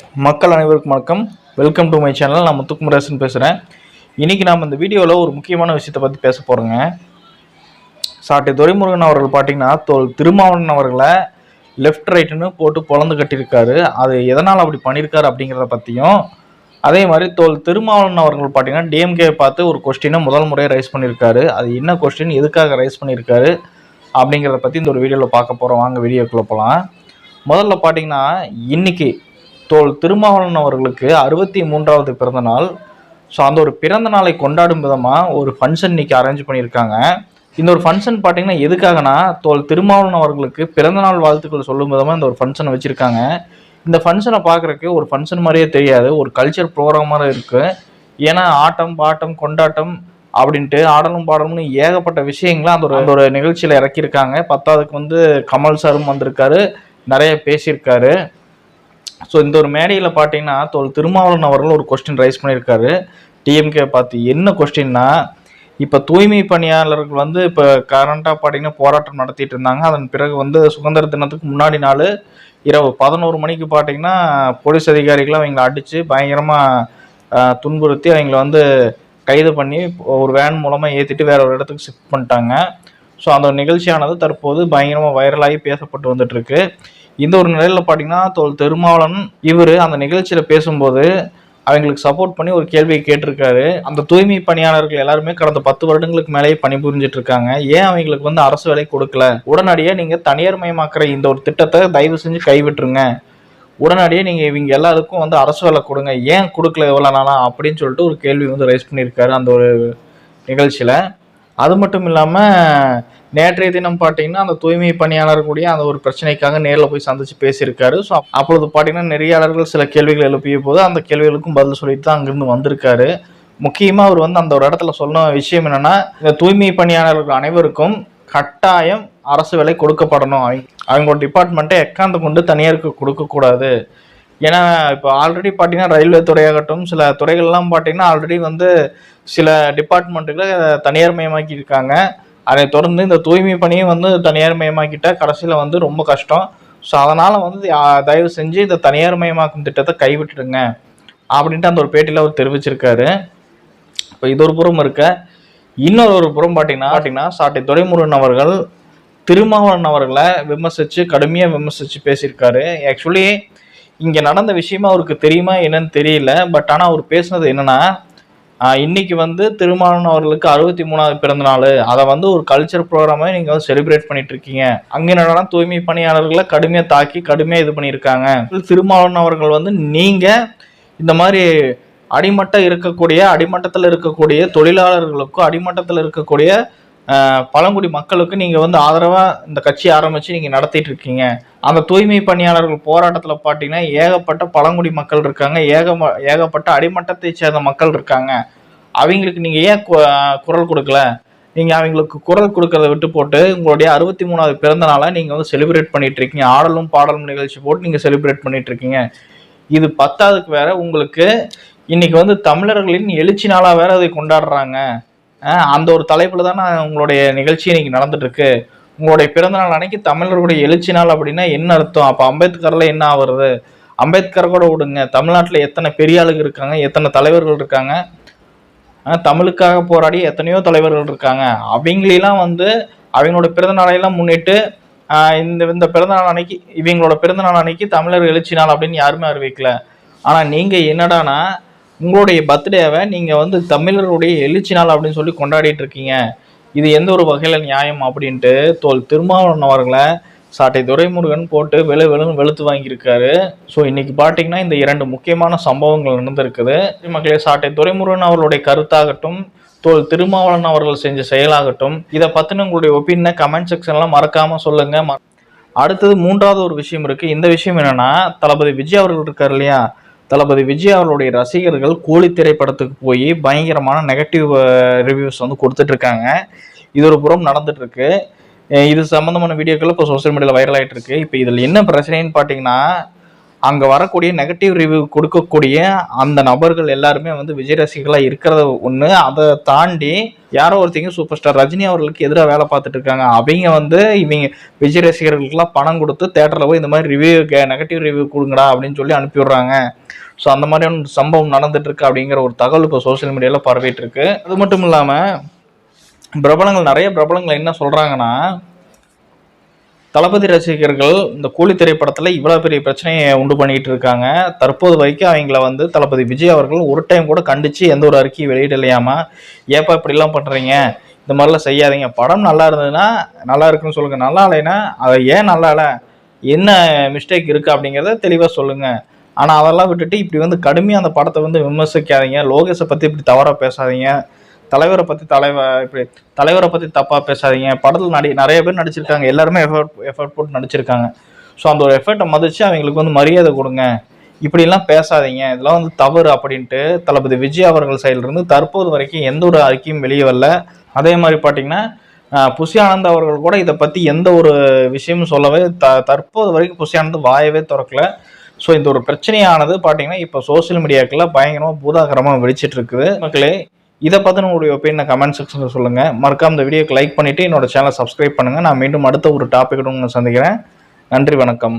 மக்கள் அனைவருக்கும் வணக்கம். வெல்கம் டு மை சேனல் நான் முத்துக்குமரேசன் பேசுகிறேன் இன்றைக்கி நாம் இந்த வீடியோவில் ஒரு முக்கியமான விஷயத்தை பற்றி பேச போகிறோங்க சாட்டை துரைமுருகன் அவர்கள் பார்த்தீங்கன்னா தோல் திருமாவளவன் அவர்களை லெஃப்ட் ரைட்டுன்னு போட்டு பொழந்து கட்டியிருக்காரு. அது எதனால் அப்படி பண்ணியிருக்காரு அப்படிங்கிறத பற்றியும் அதே மாதிரி தோல் திருமாவளவன் அவர்கள் பார்த்தீங்கன்னா டிஎம்கே பார்த்து ஒரு கொஸ்டினை முதல் முறையாக ரைஸ் பண்ணியிருக்காரு. அது என்ன கொஸ்டின் எதுக்காக ரைஸ் பண்ணியிருக்காரு? அப்படிங்கிறத பற்றி இந்த ஒரு வீடியோவில் பார்க்க போகிறோம் வாங்க வீடியோக்குள்ளே போகலாம் முதல்ல பார்த்தீங்கன்னா இன்றைக்கி தோல் திருமாவளவன் அவர்களுக்கு அறுபத்தி மூன்றாவது பிறந்த நாள். ஸோ அந்த ஒரு பிறந்த நாளை கொண்டாடும் விதமாக ஒரு ஃபங்க்ஷன் இன்னைக்கு அரேஞ்ச் பண்ணியிருக்காங்க. இந்த ஒரு ஃபங்க்ஷன் பார்த்தீங்கன்னா எதுக்காகனா தோல் திருமாவளவன் அவர்களுக்கு பிறந்த நாள் வாழ்த்துக்கள் சொல்லும் விதமாக இந்த ஒரு ஃபங்க்ஷனை வச்சுருக்காங்க. இந்த ஃபங்க்ஷனை பார்க்குறக்கு ஒரு ஃபங்க்ஷன் மாதிரியே தெரியாது. ஒரு கல்ச்சர் ப்ரோக்ராமாக இருக்குது ஏன்னா ஆட்டம் பாட்டம் கொண்டாட்டம் அப்படின்ட்டு ஆடலும் பாடலும்னு ஏகப்பட்ட விஷயங்களை அந்த ஒரு அந்த ஒரு நிகழ்ச்சியில் இறக்கியிருக்காங்க. பத்தாவதுக்கு வந்து கமல் சாரும் வந்திருக்காரு. நிறைய பேசியிருக்காரு. ஸோ இந்த ஒரு மேடையில் பார்த்தீங்கன்னா தோல் திருமாவளவன் அவர்கள் ஒரு கொஸ்டின் ரைஸ் பண்ணியிருக்காரு. டிஎம்கே பார்த்து என்ன கொஸ்டின்னா இப்போ தூய்மை பணியாளர்கள் வந்து இப்போ கரண்ட்டாக பார்த்தீங்கன்னா போராட்டம் நடத்திட்டு இருந்தாங்க. அதன் பிறகு வந்து சுதந்திர தினத்துக்கு முன்னாடி நாள் இரவு பதினோரு மணிக்கு பார்த்தீங்கன்னா போலீஸ் அதிகாரிகளை அவங்களை அடித்து பயங்கரமாக துன்புறுத்தி அவங்கள வந்து கைது பண்ணி ஒரு வேன் மூலமாக ஏற்றிட்டு வேற ஒரு இடத்துக்கு ஷிஃப்ட் பண்ணிட்டாங்க. ஸோ அந்த நிகழ்ச்சியானது தற்போது பயங்கரமாக வைரலாகி பேசப்பட்டு வந்துட்டுருக்கு இந்த ஒரு நிலையில் பார்த்தீங்கன்னா தோல் திருமாவளன் இவர் அந்த நிகழ்ச்சியில் பேசும்போது அவங்களுக்கு சப்போர்ட் பண்ணி ஒரு கேள்வியை கேட்டிருக்காரு. அந்த தூய்மை பணியாளர்கள் எல்லாருமே கடந்த பத்து வருடங்களுக்கு மேலேயே பணிபுரிஞ்சிட்டு இருக்காங்க. ஏன் அவங்களுக்கு வந்து அரசு வேலை கொடுக்கல? உடனடியாக நீங்கள் தனியார் மயமாக்குற இந்த ஒரு திட்டத்தை தயவு செஞ்சு கைவிட்டுருங்க. உடனடியே நீங்கள் இவங்க எல்லாருக்கும் வந்து அரசு வேலை கொடுங்க. ஏன் கொடுக்கல எவ்வளோ நாளா? அப்படின்னு சொல்லிட்டு ஒரு கேள்வி வந்து ரைஸ் பண்ணியிருக்காரு அந்த ஒரு நிகழ்ச்சியில். அது மட்டும் இல்லாமல் நேற்றைய தினம் பார்த்தீங்கன்னா அந்த தூய்மை பணியாளர் கூடிய அந்த ஒரு பிரச்சனைக்காக நேரில் போய் சந்திச்சு பேசியிருக்காரு. ஸோ அப்பொழுது பார்த்தீங்கன்னா நெறியாளர்கள் சில கேள்விகள் எழுப்பிய போது அந்த கேள்விகளுக்கும் பதில் சொல்லிட்டு தான் அங்கிருந்து வந்திருக்காரு. முக்கியமாக அவர் வந்து அந்த ஒரு இடத்துல சொன்ன விஷயம் என்னென்னா இந்த தூய்மை பணியாளர்கள் அனைவருக்கும் கட்டாயம் அரசு வேலை கொடுக்கப்படணும். அவங்க அவங்களோட டிபார்ட்மெண்ட்டை எக்காந்து கொண்டு தனியாருக்கு கொடுக்கக்கூடாது. ஏன்னா இப்போ ஆல்ரெடி பார்த்தீங்கன்னா ரயில்வே துறையாகட்டும் சில துறைகள்லாம் பார்த்தீங்கன்னா ஆல்ரெடி வந்து சில டிபார்ட்மெண்ட்டுகளை தனியார் மயமாக்கி இருக்காங்க அதை தொடர்ந்து இந்த தூய்மை பணியும் வந்து தனியார் மயமாக்கிட்டால் கடைசியில் வந்து ரொம்ப கஷ்டம். ஸோ அதனால் வந்து தயவு செஞ்சு இந்த தனியார் மயமாக்கும் திட்டத்தை கைவிட்டுடுங்க. அப்படின்ட்டு அந்த ஒரு பேட்டியில் அவர் தெரிவிச்சிருக்காரு. இப்போ இது ஒரு புறம் இருக்க. இன்னொரு ஒரு புறம் பார்த்தீங்கன்னா பார்த்தீங்கன்னா சாட்டை துரைமுருகன் அவர்கள் திருமாவளவன் அவர்களை விமர்சித்து கடுமையாக விமர்சித்து பேசியிருக்காரு. ஆக்சுவலி இங்கே நடந்த விஷயமா அவருக்கு தெரியுமா என்னன்னு தெரியல. பட் ஆனால் அவர் பேசுனது என்னன்னா இன்னைக்கு வந்து திருமாவளவன் அவர்களுக்கு அறுபத்தி மூணாவது பிறந்த நாள். அதை வந்து ஒரு கல்ச்சர் ப்ரோக்ராமாக நீங்கள் வந்து செலிப்ரேட் பண்ணிட்டு இருக்கீங்க. அங்கே என்னன்னா தூய்மை பணியாளர்களை கடுமையாக தாக்கி கடுமையாக இது பண்ணியிருக்காங்க. திருமாவளவன் அவர்கள் வந்து நீங்கள் இந்த மாதிரி அடிமட்டம் இருக்கக்கூடிய அடிமட்டத்தில் இருக்கக்கூடிய தொழிலாளர்களுக்கும் அடிமட்டத்தில் இருக்கக்கூடிய பழங்குடி மக்களுக்கு நீங்கள் வந்து ஆதரவாக இந்த கட்சி ஆரம்பித்து நீங்கள் நடத்திட்டு இருக்கீங்க அந்த தூய்மை பணியாளர்கள் போராட்டத்தில் பார்த்தீங்கன்னா ஏகப்பட்ட பழங்குடி மக்கள் இருக்காங்க. ஏக ஏகப்பட்ட அடிமட்டத்தை சேர்ந்த மக்கள் இருக்காங்க. அவங்களுக்கு நீங்கள் ஏன் கு- குரல் கொடுக்கல? நீங்கள் அவங்களுக்கு குரல் கொடுக்கறத விட்டு போட்டு உங்களுடைய அறுபத்தி மூணாவது பிறந்த நாளை நீங்கள் வந்து செலிப்ரேட் பண்ணிட்டு இருக்கீங்க ஆடலும் பாடலும் நிகழ்ச்சி போட்டு நீங்கள் செலிப்ரேட் பண்ணிட்டு இருக்கீங்க இது பத்தாவதுக்கு வேற உங்களுக்கு இன்னைக்கு வந்து தமிழர்களின் எழுச்சி நாளாக வேற அதை கொண்டாடுறாங்க. அந்த ஒரு தலைப்பில் தானே உங்களுடைய நிகழ்ச்சி இன்னைக்கு நடந்துட்டு இருக்கு உங்களுடைய பிறந்த நாள் அன்னைக்கு தமிழர்களுடைய எழுச்சி நாள் அப்படின்னா என்ன அர்த்தம்? அப்போ அம்பேத்கர்ல என்ன ஆகுறது அம்பேத்கர் கூட விடுங்க. தமிழ்நாட்டில் எத்தனை பெரிய ஆளுங்க இருக்காங்க? எத்தனை தலைவர்கள் இருக்காங்க? தமிழுக்காக போராடி எத்தனையோ தலைவர்கள் இருக்காங்க. அவங்களெல்லாம் வந்து அவங்களோட பிறந்த நாளையெல்லாம் முன்னிட்டு இந்த இந்த பிறந்த நாள் அன்னைக்கு இவங்களோட பிறந்த நாள் அன்னைக்கு தமிழர் எழுச்சி நாள் அப்படின்னு யாருமே அறிவிக்கல. ஆனால் நீங்கள் என்னடானா உங்களுடைய பர்த்டேவை நீங்கள் வந்து தமிழருடைய எழுச்சி நாள் அப்படின்னு சொல்லி கொண்டாடிட்டு இருக்கீங்க. இது எந்த ஒரு வகையில் நியாயம் அப்படின்ட்டு தோல் திருமாவளவன் அவர்களை சாட்டை துரைமுருகன் போட்டு வெளு வெளுன்னு வெளுத்து வாங்கியிருக்காரு. ஸோ இன்னைக்கு பார்த்தீங்கன்னா இந்த இரண்டு முக்கியமான சம்பவங்கள் நடந்திருக்குது. மக்களே சாட்டை துரைமுருகன் அவர்களுடைய கருத்தாகட்டும் தோல் திருமாவளவன் அவர்கள் செஞ்ச செயலாகட்டும் இதை பற்றின உங்களுடைய ஒப்பீனியனை கமெண்ட் செக்ஷன்லாம் மறக்காமல் சொல்லுங்கள் ம- அடுத்தது மூன்றாவது ஒரு விஷயம் இருக்குது இந்த விஷயம் என்னென்னா தளபதி விஜய் அவர்கள் இருக்கார் இல்லையா? தளபதி விஜய் அவர்களுடைய ரசிகர்கள் கோழி திரைப்படத்துக்கு போய் பயங்கரமான நெகட்டிவ் ரிவ்யூஸ் வந்து கொடுத்துட்டு இருக்காங்க இது ஒரு புறம் நடந்துட்டு இருக்கு இது சம்மந்தமான வீடியோக்கள் இப்போ சோஷியல் மீடியாவில் வைரல் ஆகிட்டு இருக்கு இப்போ இதில் என்ன பிரச்சனைன்னு பார்த்தீங்கன்னா அங்கே வரக்கூடிய நெகட்டிவ் ரிவ்யூ கொடுக்கக்கூடிய அந்த நபர்கள் எல்லாருமே வந்து விஜய் ரசிகர்களாக இருக்கிறத ஒன்று அதை தாண்டி யாரோ ஒருத்தங்க சூப்பர் ஸ்டார் ரஜினி அவர்களுக்கு எதிராக வேலை பார்த்துட்டு இருக்காங்க. அவங்க வந்து இவங்க விஜய் ரசிகர்களுக்குலாம் பணம் கொடுத்து தேட்டரில் போய் இந்த மாதிரி ரிவ்யூ நெகட்டிவ் ரிவ்யூ கொடுங்கடா அப்படின்னு சொல்லி அனுப்பிவிடுறாங்க. ஸோ அந்த மாதிரியான சம்பவம் நடந்துட்டு இருக்கு அப்படிங்கிற ஒரு தகவல் இப்போ சோஷியல் மீடியாவில் பரவிட்டு இருக்கு. அது மட்டும் இல்லாமல் பிரபலங்கள் நிறைய பிரபலங்கள் என்ன சொல்கிறாங்கன்னா தளபதி ரசிகர்கள் இந்த கூலி திரைப்படத்தில் இவ்வளோ பெரிய பிரச்சனையை உண்டு பண்ணிட்டு இருக்காங்க. தற்போது வரைக்கும் அவங்கள வந்து தளபதி விஜய் அவர்கள் ஒரு டைம் கூட கண்டித்து எந்த ஒரு அறிக்கையும் வெளியிடலையாமா? ஏப்பா இப்படிலாம் பண்ணுறீங்க இந்த மாதிரிலாம் செய்யாதீங்க. படம் நல்லா இருந்ததுன்னா நல்லா இருக்குன்னு சொல்லுங்கள் நல்லா இல்லைன்னா அதை ஏன் நல்லா இல்லை? என்ன மிஸ்டேக் இருக்குது அப்படிங்கிறத தெளிவாக சொல்லுங்கள் ஆனால் அதெல்லாம் விட்டுட்டு இப்படி வந்து கடுமையாக அந்த படத்தை வந்து விமர்சிக்காதீங்க. லோகேஷை பற்றி இப்படி தவறாக பேசாதீங்க. தலைவரை பற்றி தலைவர் இப்படி தலைவரை பற்றி தப்பாக பேசாதீங்க. படத்தில் நடி நிறைய பேர் நடிச்சிருக்காங்க. எல்லாருமே எஃபர்ட் எஃபர்ட் போட்டு நடிச்சிருக்காங்க. ஸோ அந்த ஒரு எஃபர்ட்டை மதித்து அவங்களுக்கு வந்து மரியாதை கொடுங்க. இப்படிலாம் பேசாதீங்க. இதெல்லாம் வந்து தவறு அப்படின்ட்டு தளபதி விஜய் அவர்கள் சைட்லேருந்து தற்போது வரைக்கும் எந்த ஒரு அறிக்கையும் வெளியே வரல. அதே மாதிரி பார்த்தீங்கன்னா புஷி ஆனந்த் அவர்கள் கூட இதை பற்றி எந்த ஒரு விஷயமும் சொல்லவே த தற்போது வரைக்கும் புஷி ஆனந்த் வாயவே திறக்கல. ஸோ இந்த ஒரு பிரச்சனையானது பார்த்தீங்கன்னா இப்போ சோஷியல் மீடியாக்கெல்லாம் பயங்கரமாக பூதாகரமாக வெடிச்சிட்டு இருக்குது. மக்களே இதை பற்றின உங்களுடைய ஒப்பீனியை கமெண்ட் செக்ஷனில் சொல்லுங்கள் மறக்காம இந்த வீடியோக்கு லைக் பண்ணிவிட்டு என்னோட சேனலை சப்ஸ்கிரைப் பண்ணுங்கள் நான் மீண்டும் அடுத்த ஒரு டாப்பிக்கோட உங்களை சந்திக்கிறேன். நன்றி வணக்கம்.